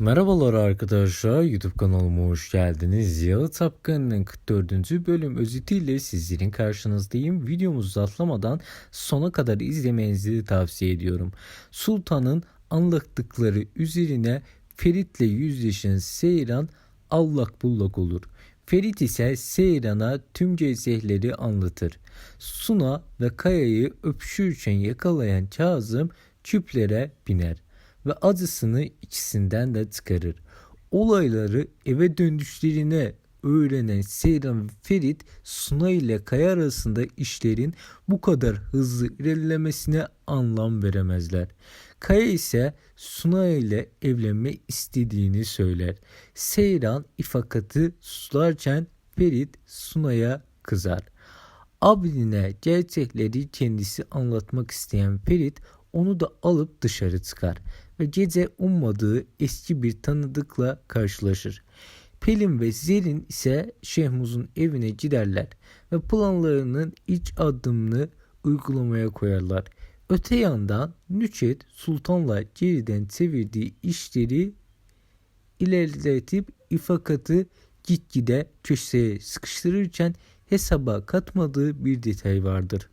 Merhabalar arkadaşlar YouTube kanalıma hoş geldiniz. Yağı Tapkan'ın 44. bölüm özetiyle sizlerin karşınızdayım. Videomuzu atlamadan sona kadar izlemenizi tavsiye ediyorum. Sultan'ın anlattıkları üzerine Ferit'le yüzleşen Seyran allak bullak olur. Ferit ise Seyran'a tüm cezehleri anlatır. Suna ve Kaya'yı öpüşürken yakalayan Kazım küplere biner ve acısını ikisinden de çıkarır. Olayları eve döndüklerine öğrenen Seyran ve Ferit Suna ile Kaya arasında işlerin bu kadar hızlı ilerlemesine anlam veremezler. Kaya ise Suna ile evlenme istediğini söyler. Seyran ifakatı sularken Ferit Suna'ya kızar. Abline gerçekleri kendisi anlatmak isteyen Ferit onu da alıp dışarı çıkar ve gece ummadığı eski bir tanıdıkla karşılaşır. Pelin ve Zerrin ise Şehmuz'un evine giderler ve planlarının ilk adımını uygulamaya koyarlar. Öte yandan Nüçet Sultan'la geriden çevirdiği işleri ilerletip ifakatı gitgide köşeye sıkıştırırken hesaba katmadığı bir detay vardır.